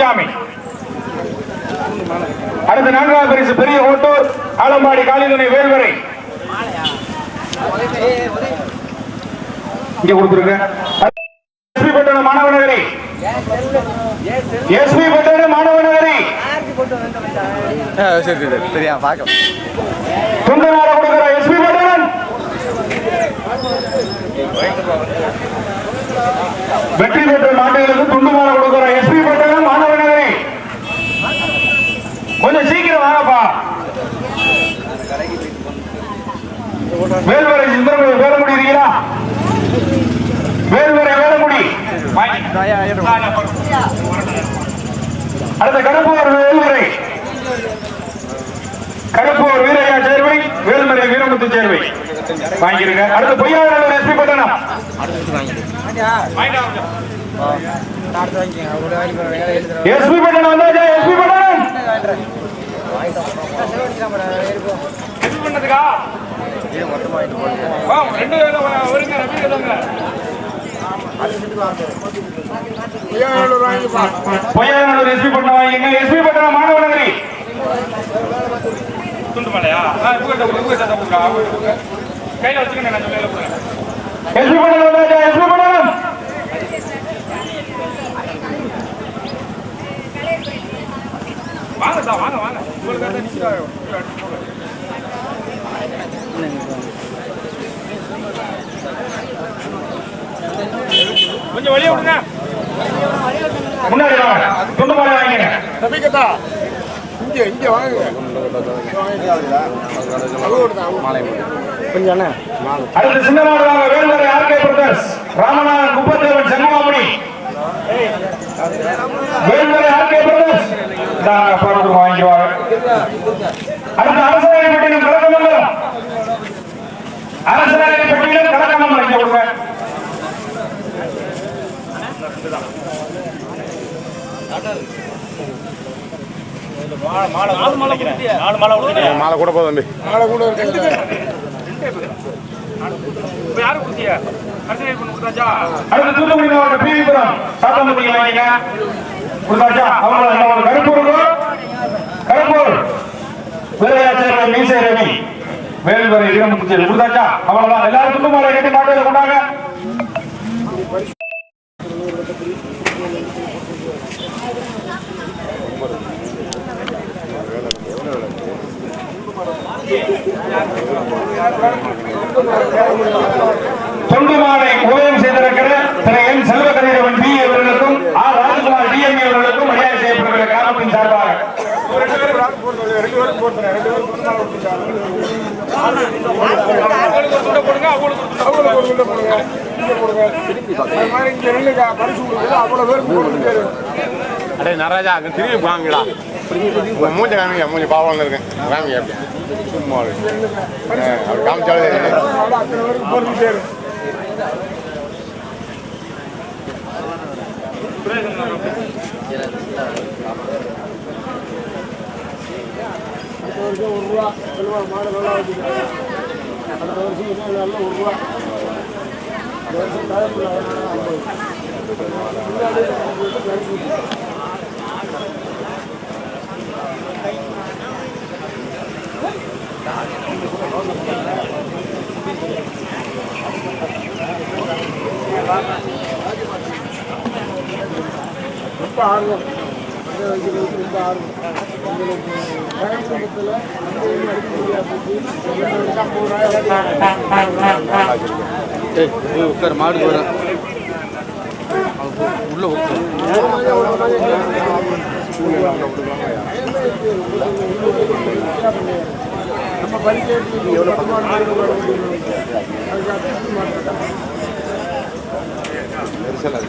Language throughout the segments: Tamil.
முனுசாமி அடுத்த நான்காவது பரிசு பெரிய ஓட்டூர் ஆலம்பாடி காளிதுணை வேல்வரை. இங்க கொடுத்துருங்க. எஸ்பி பட்டணம் மாணவநகரி. எஸ்பி பட்டணம் மாணவநகரி. சரி சரி சரியா பார்க்க துண்டனார கொடுக்கிற எஸ்பி பட்டணம். வெற்றி பெற்ற மாட்டுகளுக்கு துண்டு மாலை கொடுக்கிற எஸ்பி பட்டணம் மாணவநகரி கொஞ்சம் சீக்கிரம் வாங்கப்பா வேல்வரை சுந்தரமுடி வேலமுடி இருக்கீங்களா வேல்வரை வேலமுடி. அடுத்த கடப்பூர் வேல்வரை கடப்பூர் வீரையா சேர்வை வேல்மறை வீரமுத்து சேர்வை. வாங்கிருங்க. அடுத்து பொய்யாளர் எஸ்பி பட்டணம். எஸ்பி பட்டணம் வந்தாச்சா? எஸ்பி பட்டணம். ரெண்டு வருங்க எஸ்பி பட்டணம் வாங்கிங்க எஸ்பி பட்டணம் மாணவநகரி. துண்டுமலையா கையில வச்சுக்கணும் நான் சொல்ல எஸ்பி பட்டணம் எஸ்பி பட்டணம். வாங்க சார் வாங்க வாங்க. உங்களுக்கு நிச்சயம். கொஞ்சம் வெளியே விடுங்க. முன்னாடி மாலை வாங்கிங்க தம்பிக்கத்தா இங்க இங்க வாங்க. அடுத்து சின்ன மாடு வாங்க Velvarai RK brothers Ramanathan Kuppathevan Sengamamani Velvarai RK brothers. வாங்கிக்குவாங்க. அடுத்து அரசநாயகி பட்டினம் அரசநாயகி பட்டினம் கலக்கமங்கலம் இங்க கொடுங்க மாலை கூட போதும் தம்பி. நாளை கூட கருப்பூர் கருப்பூர். வேலையாச்சர் மீசை ரவி. வேல்வரை முடிச்சது கொடுத்தாச்சா அவ்வளவுதான் எல்லாருக்கும் மாலை கட்டி மாட்டேல கொண்டாங்க. தொண்டு மாலை ஓயம் செய்திருக்கிற திரு என் செல்வகதிரவன் பி அவர்களுக்கும் ஆர் ராஜகுமார் டிஎம்ஏ அவர்களுக்கும் மரியாதை செய்யப்படுகிற காரணத்தின் சார்பாக. அடே நடராஜா அங்கே திரும்பி வாங்கடா. மூஞ்ச காமிங்க மூஞ்சி பாவம் இருக்கேன் காமிங்க அப்படி சும்மா அவர் காமிச்சாலே அத்தனை போட்டு சேரும் அடுத்த வருஷம் ஒரு ரூபா சொல்லுவாங்க மாடு நல்லா வச்சுக்க அடுத்த வருஷம் இன்னும் நல்லா ஒரு ரூபா அந்த வருஷம் தயாரிப்பு ஐம்பது ரொம்ப ஆர்வம். ரொம்ப ஆர்வம். உட்கார் மாடு போகிறேன் உள்ள உட்கார் நம்ம எவ்வளோ நெரிசல் அது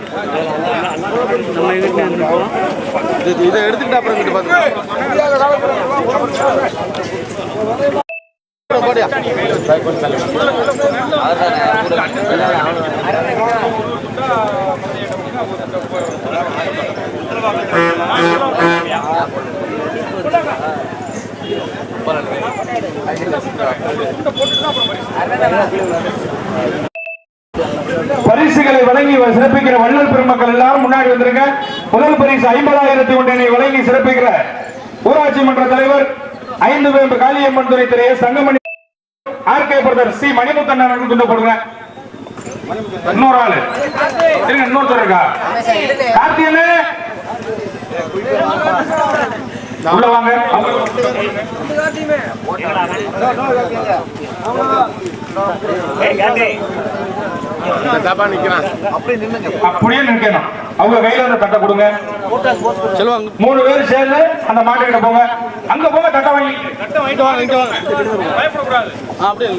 இது இதை எடுத்துக்கிட்டு அப்புறம் பார்த்து போடியா சிறப்பிக்கிற வள்ளல் பெருமக்கள் எல்லாரும் முன்னாடி வந்துருங்க. முதல் பரிசு ஐம்பதாயிரத்தி ஒன்றினை வழங்கி சிறப்பிக்கிற ஊராட்சி மன்ற தலைவர் ஐந்து வேம்பு காளியம்மன் துறை Thiru S. Thangamani RK brother C Manimuthan அவர்கள் துண்டு போடுங்க. இன்னொரு ஆளு. இருங்க இன்னொருத்தர் இருக்கா? கார்த்தியனே உள்ள வாங்க. தப்பா நிக்கிறான். அப்படியே நிக்கணும் அவங்க கையில அந்த தட்டை கொடுங்க. செல்வாங்க மூணு பேர் சேர்ந்து அந்த மாட்டு கிட்ட போங்க. அங்க போங்க தட்டை வாங்கி. தட்டை வாங்கிட்டு வாங்க இங்க வாங்க. பயப்படக்கூடாது. அப்படியே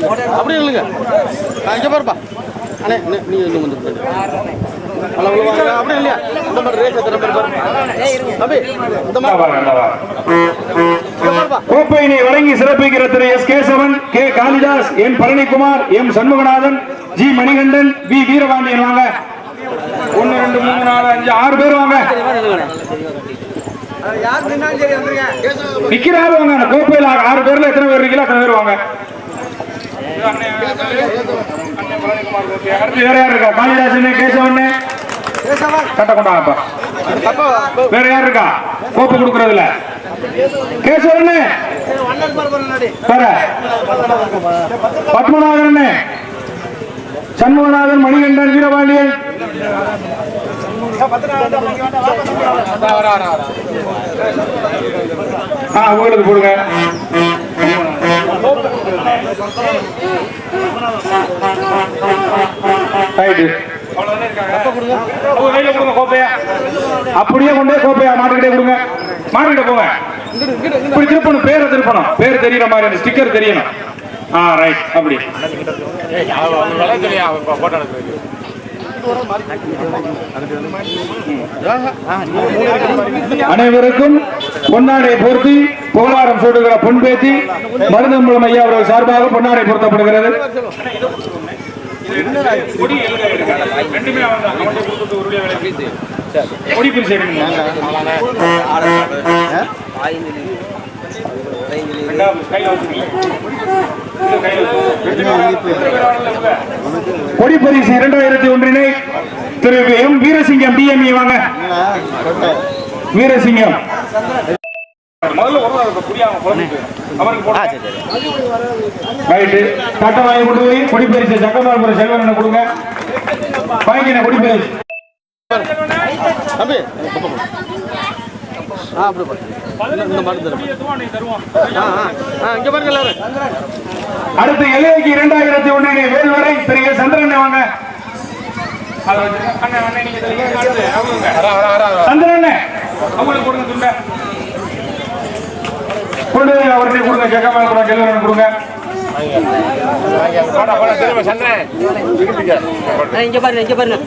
இல்லைங்க அப்படியே இங்கே பாருப்பா. அண்ணே நீ- நீ இன்னும் வந்து ஹலோ கோப்பையினை வழங்கி சிறப்பிக்கிற Thiru S Kesavan K Kalidas M Palanikumar M Shanmuganathan G Manikandan V Veerapandian வாங்க ஒன்னு ரெண்டு மூணு நாலு அஞ்சு ஆறு பேர் வாங்க நிக்கிறாரு வாங்க கோப்பையில் ஆறு- ஆறு பேர்ல எத்தனை பேர் இருக்கீங்களோ அத்தனை பேர் வாங்க அடுத்து வேற யார் இருக்கா காளிதாசன் கேசவன் கட்ட கொண்டாங்கப்பா அப்பா வேற யார் இருக்கா? கோப்பை கொடுக்கறதுல. கேசவன் வேற. பத்மநாதன். சண்முகநாதன் மணிகண்டன் வீரபாண்டியன். உங்களுக்கு போடுங்க. ரைட்டு அப்படியே கொண்டே கோப்பையா மாட்டுக்கிட்டே கொடுங்க. மாட்டுக்கிட்ட போங்க. இப்படி திருப்பணும் பேரை திருப்பணும். பேர் தெரியற மாதிரி ஸ்டிக்கர் தெரியணும். ஆ ரைட் அப்படி. அனைவருக்கும் பொன்னாடை பொருத்தி புகழாரம் சூடுகிற பொன்பேத்தி மருதம்பலம் ஐயா அவர்கள் சார்பாக பொன்னாடை பொருத்தப்படுகிறது. கொடி பரிசு இரண்டாயிரத்தி ஒன்றினை திரு எம் வீரசிங்கம் டிஎம்இ வாங்க. வீரசிங்கம். தட்டை வாங்கி கொண்டு போய் கொடி பரிசு சக்கமாபுரம் செல்வன் கொடுங்க. வாங்கின கொடி பரிசு தம்பி. ஆ அப்படி அடுத்து எல்லைக்கு இரண்டாயிரத்தி ஒன்றினை வேல்வரை திரு. சந்திரன் வாங்க. அதை வச்சுங்க. அண்ணே, அண்ணே, நீங்க இதை இங்க அடுத்து அவங்களுங்க. வரா வரா வரா சந்திரன் அவங்களுக்கு கொடுங்க துண்டை கொண்டு போய் அவர்கிட்ட கொடுங்க. கொடுங்க. சந்திரன் இங்க பாருங்க இங்க பாருங்க.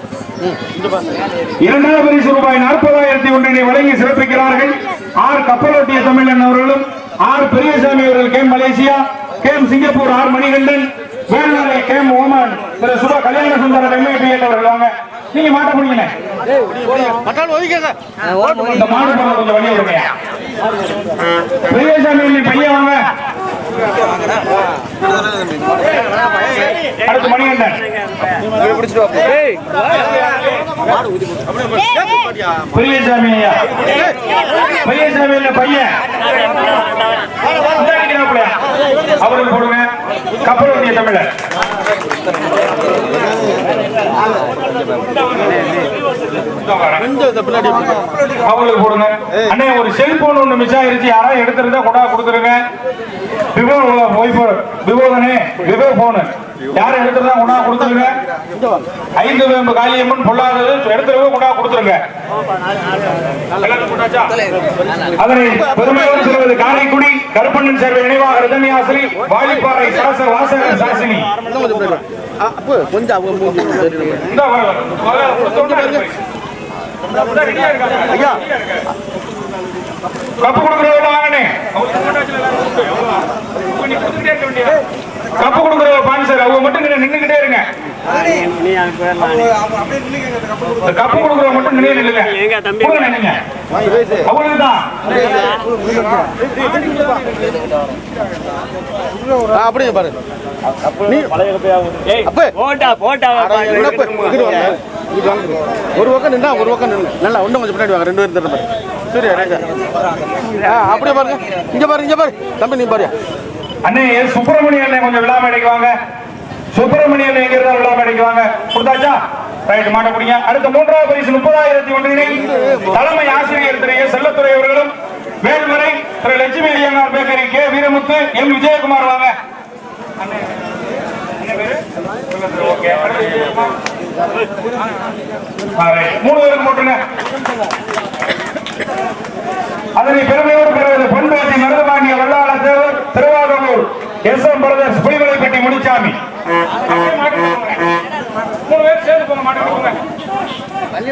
இரண்டாவது பரிசு ரூபாய் நாற்பதாயிரத்தி ஒன்றினை வழங்கி சிறப்பிக்கிறார்கள். ஆர் கப்பலோட்டிய தமிழன் அவர்களும் ஆர் பெரியசாமி அவர்கள் KM Malaysia KM Singapore R Manikandan வேளாண் கேம் ஓமான் திரு சுபா கல்யாண சுந்தரம் எம்ஏபி அவர்கள் வாங்க. நீங்க மாட்ட முடியுங்க மட்டால் ஒதுக்கங்க இந்த மாடு போன கொஞ்சம் வழி விடுங்க. பெரியசாமி நீ பையன் வாங்க. அடுத்து மணிகண்டன். பெரியசாமி ஐயா. பெரியசாமி பையன். அவருக்கு போடுங்க. கப்பலுடைய தமிழர். அவங்களுக்கு போடுங்க. அண்ணே ஒரு செல்போன் ஒண்ணு மிஸ் ஆயிருச்சு. யாராவது எடுத்திருந்தா கொண்டா கொடுத்துருங்க. விவோ போய் விவோ தானே போனு யாரும் எடுத்துருந்தா கொண்டா கொடுத்துருங்க ஐந்து வேம்பு காளியம்மன் பொல்லாதது எடுத்துருங்க கொண்டா கொடுத்துருங்க அதனை பெருமையோடு சொல்வது காரைக்குடி கருப்பண்ணன் சேர்வை நினைவாக ரதன்யாசிரி வாலிப்பாறை சாச வாசகர் சாசினி கொஞ்சம் இந்த ஐயா கப்பு கொடுக்குறவங்க வாங்கனே. கப்பு கொடுக்குறவங்க பான் சார். அவங்க மட்டும் நின்னு- நின்னுக்கிட்டே இருங்க. கப்பு கொடுக்குறவங்க மட்டும் நினைவு இல்லைங்க கொடுங்க நின்னுங்க அவங்களுக்கு அப்படியே பாரு. ஒரு பக்கம் நின்றா ஒரு பக்கம் நின்று நல்லா இன்னும் கொஞ்சம் பின்னாடி வாங்க. ரெண்டு பேரும் தர பாரு. சூர்யா ரேஜா ஆ அப்படியே பாருங்க. இங்க பாரு இங்க பாரு. தம்பி நீ பாரு. அண்ணே சுப்பிரமணிய அண்ணே கொஞ்சம் விழா மேடைக்கு வாங்க. சுப்பிரமணிய அண்ணே எங்க இருந்தா விழா மேடைக்கு வாங்க. கொடுத்தாச்சா? ரைட் மாட்ட முடியுங்க அடுத்த மூன்றாவது பரிசு முப்பதாயிரத்தி ஒன்றினை தலைமை ஆசிரியர் திரு செல்லத்துறை அவர்களும் வேல்முறை Thiru Lakshmi Iyengar bakery K. Veeramuthu M. Vijayakumar வாங்க. அண்ணே, ஓகே. ஆ, மூணு பேருக்கு போட்டுங்க அதனை பெருமையோடு பெறுவது Ponpetti Maruthapandiya Vallala Thevar Thiruvarur S M brothers Pulimalaipatti Munichami.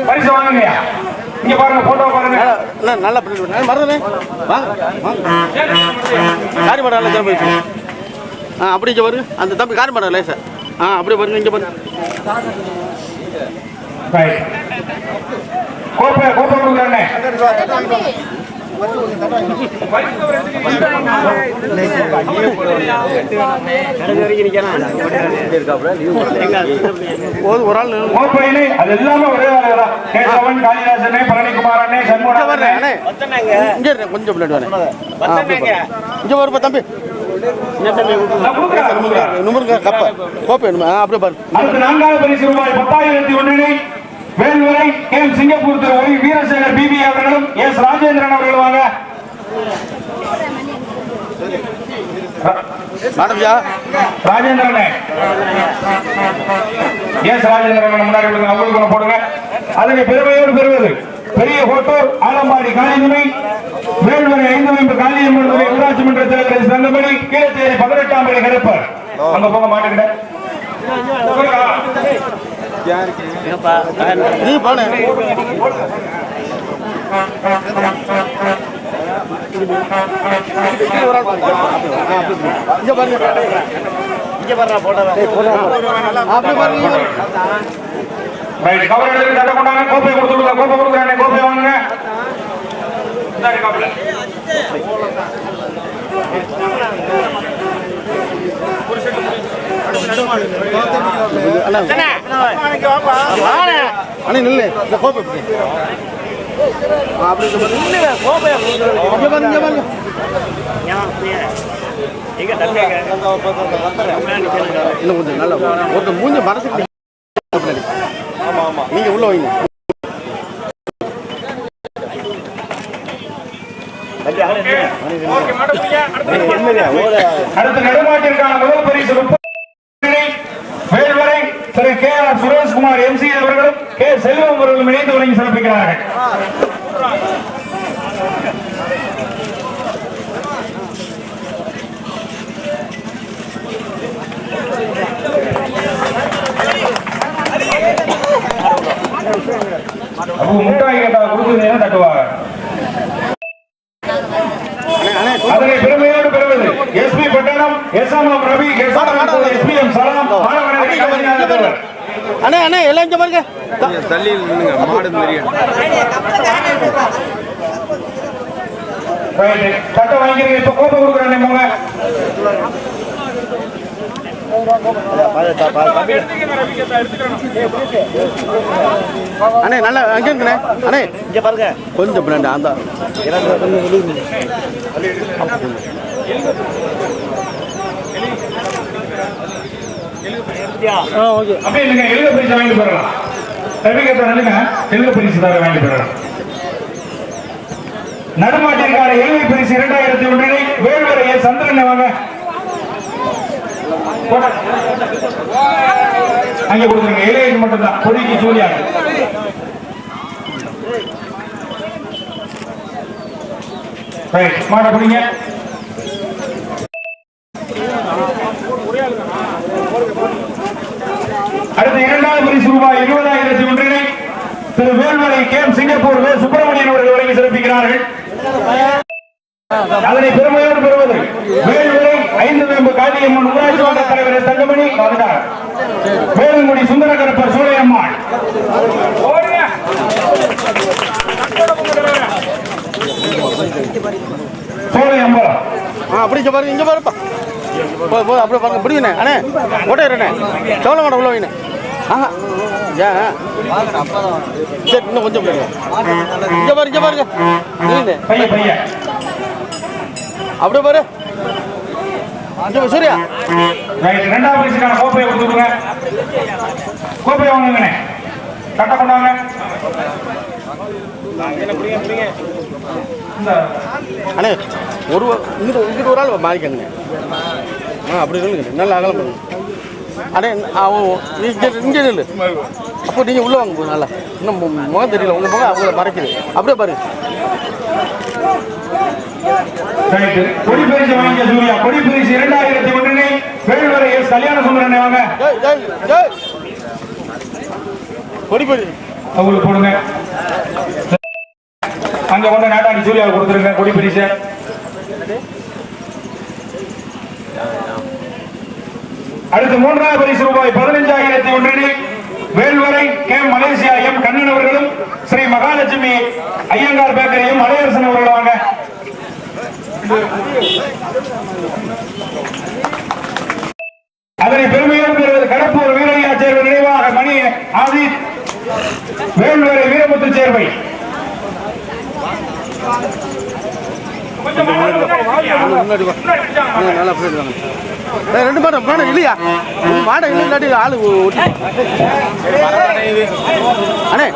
பரிசு வாங்குங்கய்யா. இங்க பாருங்க போட்டோ பாருங்க. நல்லா வாங்க. மறந்துனே காரி மாடா திரும்ப போயிடுச்சு ஆ அப்படி இங்கே பாருங்க. அந்த தம்பி காரி மாடா லேசா. ஆ அப்படியே பாருங்க இங்கே பாருங்க. கோப்பை கோப்பை கொடுக்குறேன் ஒரு ஆள் கோப்பையிலே அது எல்லாமே ஒரே கேசவன் காளிதாசனே பழனிக்குமார் அண்ணே இருங்க கொஞ்சம். இங்கே வருப்பா தம்பி. நுமருங்க கப்பை அப்படியே பாருங்க அடுத்து நான்காவது பரிசு ரூபாய் பத்தாயிரத்தி ஒன்றினை Velvarai K Singapore Thiru Y Veerasekar PP அவர்களும் எஸ் ராஜேந்திரன் அவர்கள் வாங்க. ராஜேந்திரனே. எஸ் ராஜேந்திரன் முன்னாடி அவங்களுக்கு போடுங்க. அதனை பெருமையோடு பெறுவது பெரிய கோட்டூர் ஆலம்பாடி காளிதுமை வேல்வரை ஐந்து மைம்பு காளியம்மன் துறை ஊராட்சி மன்ற தலைவர் சங்கமணி கீழச்சேரி பதினெட்டாம் படி கருப்பர். அங்க போக மாட்டேங்கிட்ட நீ பானே இங்க பாருங்க இங்க பாருங்க போட்டோ அப்படி பாருங்க ரைட் கவர் எடுத்து தட்ட கொண்டாங்க கோப்பை கொடுத்து கோப்பை கொடுக்குறானே கோப்பை வாங்குங்க இந்தாடி காப்புல. அண்ணா அண்ணா நில்லு இந்த கோப்பை இன்னும் கொஞ்சம் நல்லா ஒருத்தர் மூஞ்ச நீங்க உள்ள வைங்க. அடுத்து நடுமாட்டிற்கான முதல் பரிசு Thiru K R Sureshkumar MC அவர்களும் கே செல்வம் அவர்களும் இணைந்து வழங்கி சிறப்பிக்கிறார்கள். அப்போ முட்டாய் கேட்டா கொடுக்குறீங்க தட்டுவாங்க. அதனை பெருமையோடு பெறுவது SP Pattanam S M M Ravi SP M Salam மாணவர்கள். அண்ணே அண்ணே எல்லாம் இங்க பாருங்க. ரைட்டு. சட்டை வாங்கிக்கிறீங்க இப்ப கோப்பை கொடுக்குறேன் போங்க. அண்ணே நல்லா அங்க இருக்குண்ணே. அண்ணே இங்க பாருங்க. கொஞ்சம் பின்னாடி அந்த அப்படியே நீங்க எழுத பரிசு வாங்கி பெறலாம். ரவிகத்தை நில்லுங்க எழுத பரிசு தர வாங்கி பெறலாம். நடுமாட்டிற்கான எழுதி பரிசு இரண்டாயிரத்தி ஒன்றினை வேல்வரைய சந்திரன் வாங்க. போட. அங்கே கொடுத்துருங்க. இளையது மட்டும்தான். பொடிக்கு சூர்யா ரைட் மாட பிடிங்க. இரண்டாவது பரிசு ரூபாய் இருபதாயிரத்தி ஒன்றினை Thiru Velvarai KM Singapore V Subramanian அவர்கள் வழங்கி சிறப்பிக்கிறார்கள். அதனை பெருமையோடு பெறுவது வேல்முறை ஐந்து வேம்பு காந்தியம்மன் ஊராட்சி மன்ற தலைவர் தங்கமணி வந்தார் வேலுங்குடி சுந்தரகரப்பர் சூளையம்மாள் ஓடுங்க. சூளையம்மாள் அப்படி இங்கே பாருங்க இங்கே பாருப்பா. போ போ அப்படியே பாருங்க பிடிங்கண்ணே அண்ணே. ஓட்டையண்ணே சோழ மாடம் உள்ள வைண்ணே ஆஹா சரி இன்னும் கொஞ்சம் இங்கே பாரு இங்கே பாருங்க அப்படியே பாரு. சூர்யா. ரெண்டாவது பரிசுக்கான கோப்பையை கொடுத்து விடுங்க கோப்பையை வாங்குங்கண்ணே. கட்ட கொண்டாங்க இந்த அண்ணே ஒரு இங்கிட்டு இங்கிட்டு ஒரு ஆள் மாறிக்கங்கண்ணே. ஆ அப்படி இல்லைங்க நல்லா அகலம் பண்ணுங்க. அண்ணே அவன் இங்கே இங்கே நில்லு அப்போ நீங்கள் உள்ளே வாங்க போதும் நல்லா. இன்னும் முகம் தெரியல உங்கள் முகம் அவங்கள மறைக்குது. அப்படியே பாருங்க கொடி பரிசு வாங்கிய சூர்யா கொடி பரிசு இரண்டாயிரத்தி ஒன்றினை வேல்வரை எஸ் கல்யாண சுந்தரனை வாங்க. ஜெய் ஜெய் ஜெய். கொடி போய் அவங்களுக்கு போடுங்க. அங்க வந்து நாட்டாண்டி சூர்யாவுக்கு கொடுத்துருங்க கொடி பரிசு. அடுத்து மூன்றாவது பரிசு ரூபாய் பதினைஞ்சாயிரத்தி ஒன்றினை Velvarai K Malaysia M Kannan அவர்களும் ஸ்ரீ மகாலட்சுமி ஐயங்கார் பேக்கரியும் மலையரசன் அவர்களும் வாங்க அதனை பெருமையோடு பெறுவது கடப்பூர் வீரையா சேர்வு நினைவாக மணி ஆதி வேல்வரை வீரமுத்து சேர்வை. முன்னாடி நல்லா போயிட்டு வாங்க. ரெண்டு மாடம் மாடம் இல்லையா? மாடம் இல்லை இல்லாட்டி ஆளு அண்ணே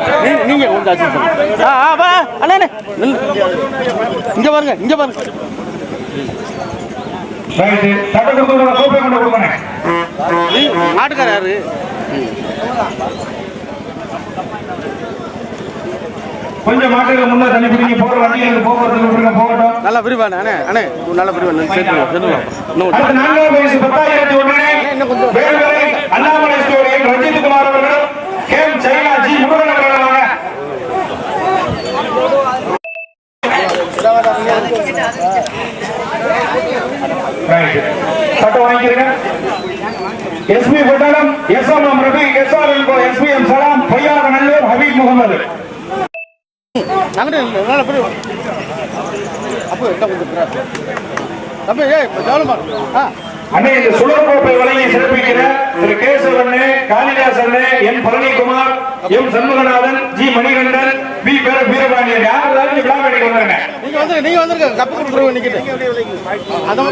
நீங்க கொஞ்சம் அட்ஜஸ்ட் ஆ ஆ வா அண்ணே. இங்க பாருங்க இங்க பாருங்க. ரைட்டு தட்டை கொடுத்து விடுங்க, கோப்பை கொண்டு கொடுக்கணும் நீ மாட்டுக்கார யாரு கொஞ்சம் மாட்டுக்கு முன்னே தண்ணி பிடிங்க. போற வண்டியில் போக்குவரத்து விட்டுருங்க. போகட்டும். நல்லா விரிவானே அண்ணே அண்ணே நல்லா விரிவானே சேர்த்து அடுத்த நான்காவது வயசு பத்தாயிரத்தி வேல்வரை அண்ணாமலை ஸ்டோரியின் ரஞ்சித் குமார் அவர்களும் கேம் சைனா ஜி முருகன் அவர்கள் சட்டம் வாங்கிக்கிறீங்க SP Pattalam S M M Ravi S R M Salam Poyyatha Nallur ஹபீப் முகமது. விரிவா அப்போ என்ன கொஞ்சம் தம்பி இப்போ ஜாலமா ஆ. அண்ணே இந்த சுழற்கோப்பை வழங்கி சிறப்பிக்கிற திரு கேசவண்ணே காளிதாசண்ணே N Palanikumar M. Shanmuganathan G. Manikandan P பேர வீரபாண்டியன் யார் எல்லாரும் விழா மேடைக்கு வந்தாங்க நீங்க வந்து நீங்க வந்துருங்க. கப்பு கொடுத்துருவோம் நிக்கிட்டு. அந்த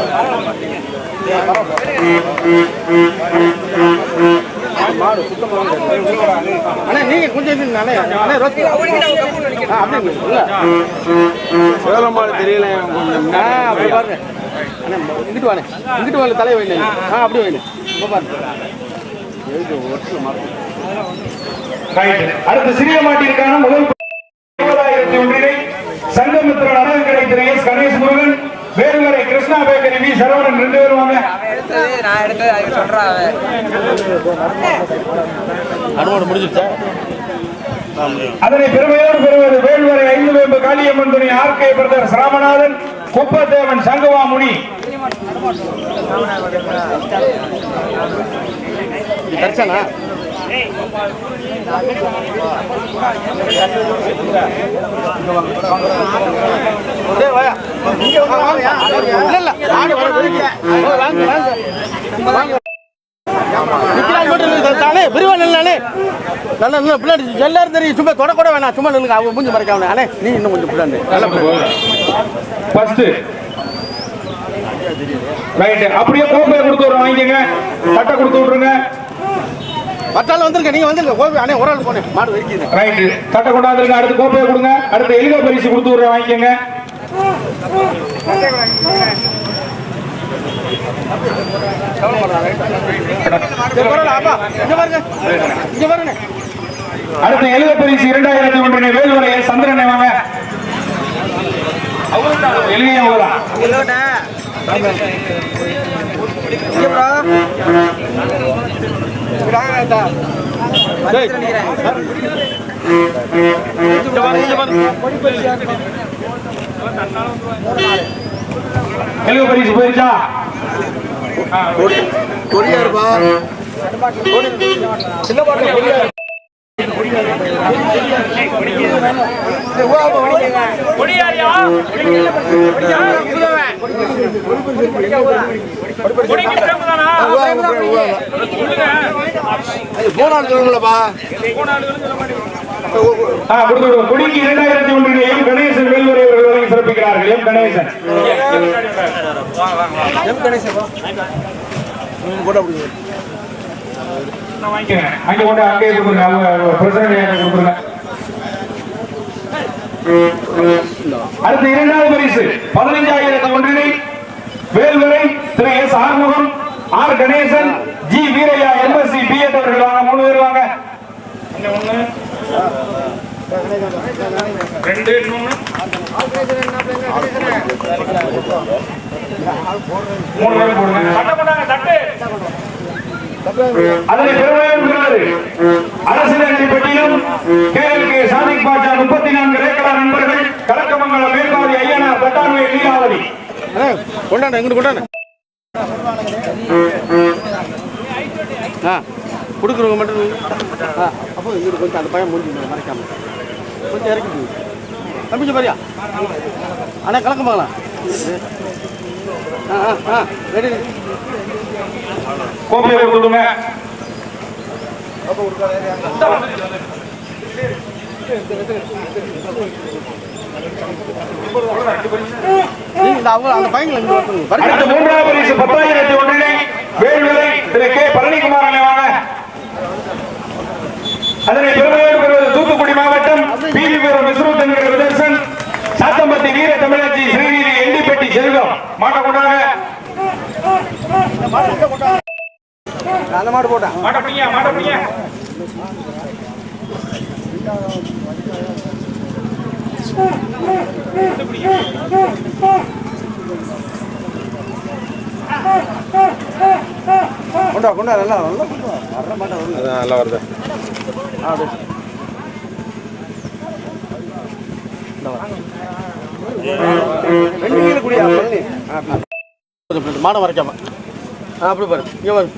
மாடு சுத்தமா அண்ணா நீங்க கொஞ்சம் இல்ல சேலமாடு தெரியல அப்படி பாருங்க. அண்ணே இங்கிட்டு வாண்ணே. இங்கிட்டு வாங்க தலையை வைங்க. ஆ அப்படி வைங்க. இப்போ பாருங்க. எழுது ஒட்டு மாடு? ரைட் அடுத்து சிறிய மாட்டிற்கான முதல் இருபதாயிரத்தி ஒன்றினை சங்கமித்திரன் அறக்கடை திரு எஸ் கணேஷ் முருகன். வேறுவரை கிருஷ்ணா பேக்கரி வி. சரவணன் ரெண்டு பேரும் வாங்க. நான் எடுத்தது அது சொல்றான் அவன் முடிஞ்சிருச்சா அதனை பெருமையோடு பெறுவது வேல்வரை ஐந்து வேம்பு காளியம்மன் துணை ஆர்கே பிரதர் ராமநாதன் குப்பத்தேவன் சங்கவாமுனி. வாங்க வாங்க வாங்க மட்டும் விரிவா நல்லா நல்லா பின்னாடி எல்லாரும் தெரியும் சும்மா தொட கூட வேணாம் சும்மா நில்லுங்க அவங்க மூஞ்சி மறைக்காம அண்ணே நீ இன்னும் கொஞ்சம் பின்னாடி ஃபர்ஸ்ட் ரைட் அப்படியே கோப்பையை கொடுத்து விடுறோம் வாங்கிக்கங்க. சட்டை கொடுத்து விட்டுருங்க. மற்றாலும் வந்துருங்க நீங்க வந்துருங்க. கோபி அண்ணே ஒரு ஆள் போனேன். மாடு வைக்கிறேன் ரைட் தட்டை கொண்டாந்துருங்க. அடுத்து கோப்பையை கொடுங்க. அடுத்து எளித பரிசு கொடுத்து விடுறோம் வாங்கிக்கங்க. அடுத்து எழுத பரிசு இரண்டாயிரத்தி ஒன்றினை வேல்வரைய சந்திரனை வாங்க. எழுதிய டேய். இங்க பாருங்க இங்க பாருங்க எழுத பரிசு போயிருச்சா ஆ, கொடுத்து இரண்டாயிரத்தி ஒன்றினை எம் கணேசன் வேல்வரை அவர்கள் வழங்கி சிறப்பிக்கிறார்கள் எம் கணேசன் வாங்கிக்கங்க. அங்கே கொண்டு அங்கேயே கொடுத்துருங்க அடுத்து இரண்டாவது பரிசு பதினைஞ்சாயிரத்தி ஒன்றினை Velvarai Thiru S Arumugam R Ganesan G Veeraiya MSc BEd அவர்கள் வாங்க மூணு பேர் வாங்க. ஒண்ணு ரெண்டு மூணு பேர் போடுங்க. அதனை பெருமையாளர் அரசியல் சாதிக் பாட்சா முப்பத்தி நான்கு ரேக்கலா நண்பர்கள் கலக்கமங்கலம் லீலாவதி. இங்கிட்டு ஆ கொடுக்குறவங்க மட்டும் ஆ அப்போ இங்கிட்டு கொஞ்சம் அந்த பையன் முடிஞ்சு மறைக்காம கொஞ்சம் இறக்கி போகுது தம்பிச்சு பாரியா? அண்ணா கலக்கமாங்களா ஆ ஆ ஆ ரெடி. கோப்பையை மூன்றாவது பரிசு பத்தாயிரத்தி ஒன்றினை வேல்விலை திரு கே. பழனிக்குமார் வாங்க. அதனை பெருமையோடு பெறுவது தூத்துக்குடி மாவட்டம் பிவி பெறும் மிஸ்ரூத் என்கிற விதர்சன் சாத்தம்பட்டி வீர தமிழச்சி ஸ்ரீநீதி எண்டிப்பட்டி செல்வம். மாட்ட கொண்டாங்க அந்த மாடு போட்டேன். மாட்ட பிடிங்க மாட்ட பிடிங்க. கொண்டா கொண்டா நல்லா நல்லா. வர மாட்டேன் நல்லா வருது. ஆ. ரெண்டு கீழே குடியா பழனி ஆ, அப்படி. பாரு. இங்கே பாரு.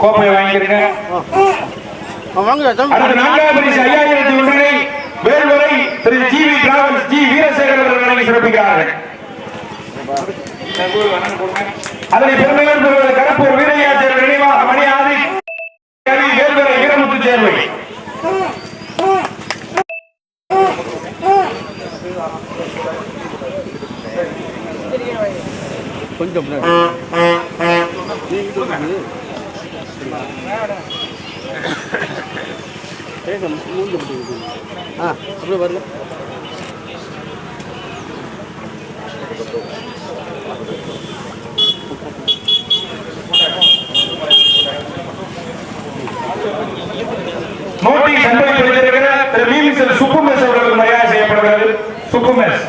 கோப்பையை வாங்கிருங்க அடுத்த நான்காவது பரிசு ஐயாயிரத்தி ஒன்றினை வேல்வரை Thiru G V travels G Veerasekar அவர்கள் வழங்கி சிறப்பிக்கிறார்கள். அதனை பெருமையோடு பெறுவது கரப்பூர் வீரையாச்சர் நினைவாக மணி ஆதி கவி வேல்வரை வீரமுத்து சேர்வை கொஞ்சம். ஆ அப்படியே அனுமதித்திருக்கிற திரு விமிசல் சுப்புமெஸ் அவர்கள் மரியாதை செய்யப்படுகிறது. சுப்புமெஸ்.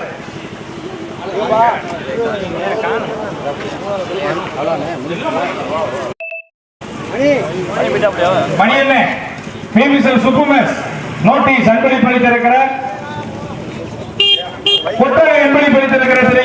மணி என்ன விமிசல் நோட்டீஸ் அன்பளிப்பளித்திருக்கிறார். புத்தக அன்பளிப்பளித்திருக்கிற திரு